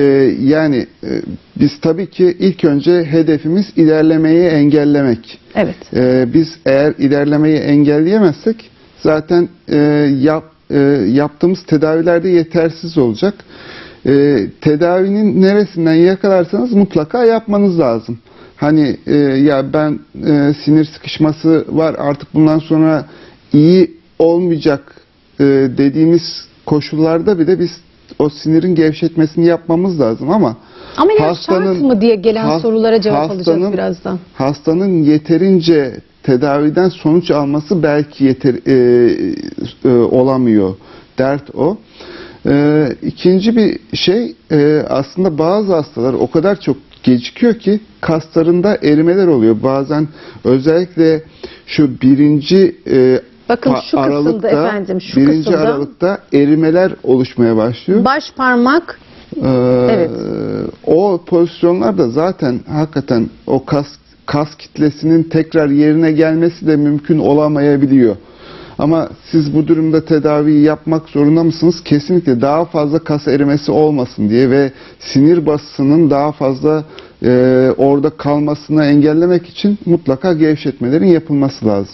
Ee, yani e, biz tabii ki ilk önce hedefimiz ilerlemeyi engellemek. Evet. Ee, biz eğer ilerlemeyi engelleyemezsek zaten e, yap, e, yaptığımız tedavilerde yetersiz olacak. E, tedavinin neresinden yakalarsanız mutlaka yapmanız lazım. Hani e, ya ben e, sinir sıkışması var artık bundan sonra iyi olmayacak e, dediğimiz koşullarda bile biz o sinirin gevşetmesini yapmamız lazım ama Ameliyat şart mı diye gelen has- sorulara cevap alacağız hastanın- birazdan. hastanın yeterince tedaviden sonuç alması belki yeter e, e, olamıyor. Dert o. E, ikinci bir şey e, aslında bazı hastalar o kadar çok gecikiyor ki kaslarında erimeler oluyor. Bazen özellikle şu birinci e, Bakın pa- şu kısımda efendim, şu birinci kısımda. aralıkta erimeler oluşmaya başlıyor. Baş parmak Ee, Evet. O pozisyonlarda zaten hakikaten o kas kas kitlesinin tekrar yerine gelmesi de mümkün olamayabiliyor. Ama siz bu durumda tedaviyi yapmak zorunda mısınız? Kesinlikle daha fazla kas erimesi olmasın diye ve sinir basısının daha fazla e, orada kalmasını engellemek için mutlaka gevşetmelerin yapılması lazım.